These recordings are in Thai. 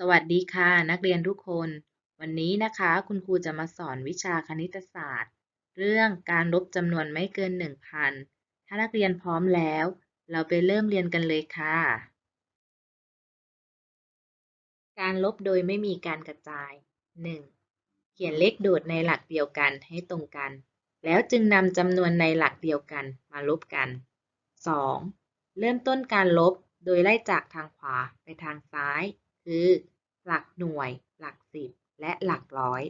สวัสดีค่ะ นักเรียนทุกคน วันนี้นะคะ คุณครูจะมาสอนวิชาคณิตศาสตร์ เรื่องการลบจำนวนไม่เกิน 1,000 ถ้านักเรียนพร้อมแล้ว เราไปเริ่มเรียนกันเลยค่ะ การลบโดยไม่มีการกระจาย 1. เขียนเลขโดดในหลักเดียวกันให้ตรงกัน แล้วจึงนำจำนวนในหลักเดียวกันมาลบกัน 2. เริ่มต้นการลบโดยไล่จากทางขวาไปทางซ้าย คือ หลักหน่วย หลักสิบ และหลักร้อย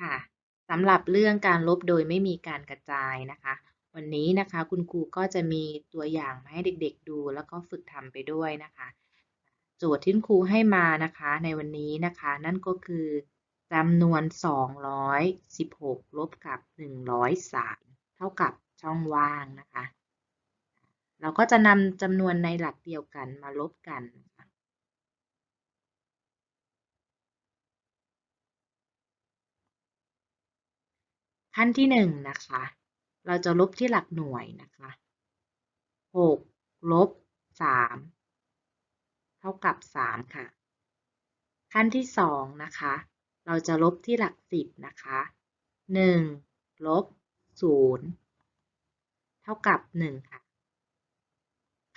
ค่ะสำหรับเรื่องการลบโดยไม่มีการกระจายนะคะ วันนี้นะคะคุณครูก็จะมีตัวอย่างมาให้เด็กๆดู แล้วก็ฝึกทำไปด้วยนะคะ โจทย์ที่ครูให้มานะคะในวันนี้นะคะ นั่นก็คือจำนวน 216 ลบกับ 103 เท่ากับช่องว่างนะคะ เราก็จะนำจำนวนในหลักเดียวกันมาลบกันนะคะ ขั้นที่หนึ่งนะคะ เราจะลบที่หลักหน่วยนะคะหกลบสามเท่ากับสามค่ะ ขั้นที่สองนะคะ เราจะลบที่หลักสิบนะคะหนึ่งลบศูนย์เท่ากับหนึ่งค่ะ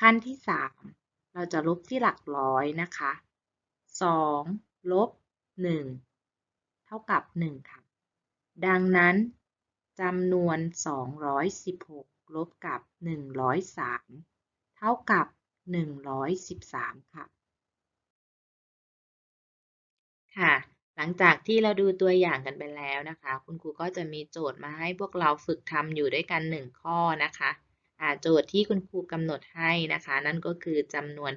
ขั้นที่สามเราจะลบที่หลักร้อยนะคะสองลบหนึ่งเท่ากับหนึ่งค่ะ ดังนั้น จำนวน 216 ลบกับ 103 เท่ากับ 113 ค่ะ ค่ะ หลังจากที่เราดูตัวอย่างกันไปแล้วนะคะ คุณครูก็จะมีโจทย์มาให้พวกเราฝึกทำอยู่ด้วยกัน 1 ข้อนะคะโจทย์ที่คุณครูกำหนดให้นะคะ นั่นก็คือจำนวน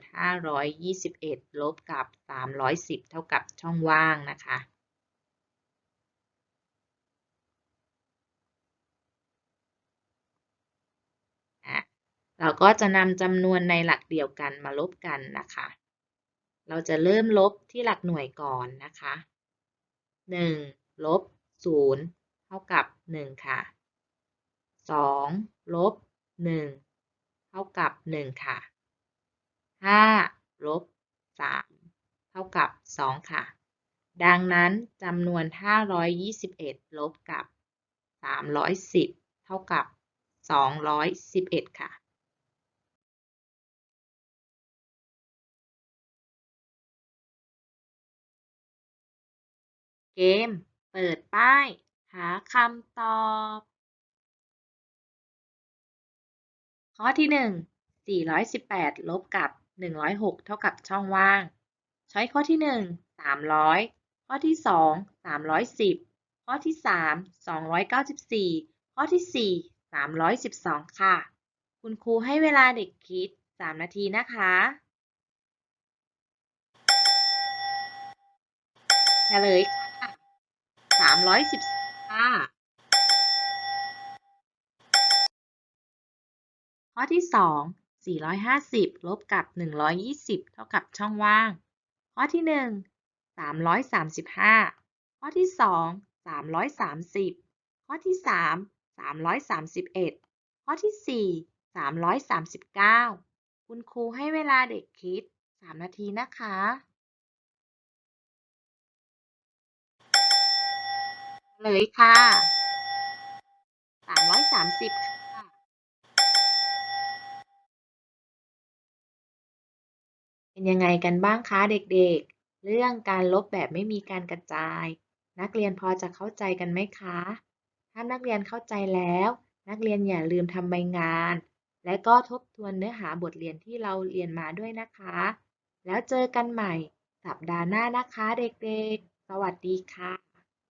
521 ลบกับ 310 เท่ากับช่องว่างนะคะ เราก็จะนำจำนวนในหลักเดียวกันมาลบกันนะคะ เราจะเริ่มลบที่หลักหน่วยก่อนนะคะ 1 ลบ 0 เท่ากับ 1 ค่ะ 2 ลบ 1 เท่ากับ 1 ค่ะ 5 ลบ 3 เท่ากับ 2 ค่ะ ดังนั้นจำนวน 521 ลบกับ 310 เท่ากับ 211 ค่ะ เกม เปิดป้าย หาคำตอบ ข้อที่ 1 418 ลบกับ 106 เท่ากับช่องว่าง ใช้ข้อที่ 1 300 ข้อที่ 2 310 ข้อที่ 3 294 ข้อที่ 4 312 ค่ะ คุณครูให้เวลาเด็กคิด 3 นาทีนะคะเฉลยามร้อยสิบค่ะข้อที่สองสี่ร้อยห้าสิบลบกับหนึ่งร้อยยี่สิบเท่ากับช่องว่าง ข้อที่หนึ่งสามร้อยสามสิบห้าข้อที่สองสามร้อยสามสิบข้อที่สามสามร้อยสามสิบเอ็ดข้อที่สี่สามร้อยสามสิบเก้าคุณครูให้เวลาเด็กคิดสามนาทีนะคะ เลยค่ะสามร้อยสามสิบค่ะ เป็นยังไงกันบ้างคะเด็กๆ เรื่องการลบแบบไม่มีการกระจาย นักเรียนพอจะเข้าใจกันไหมคะ ถ้านักเรียนเข้าใจแล้ว นักเรียนอย่าลืมทำใบงาน และก็ทบทวนเนื้อหาบทเรียนที่เราเรียนมาด้วยนะคะ แล้วเจอกันใหม่สัปดาห์หน้านะคะเด็กๆ สวัสดีค่ะ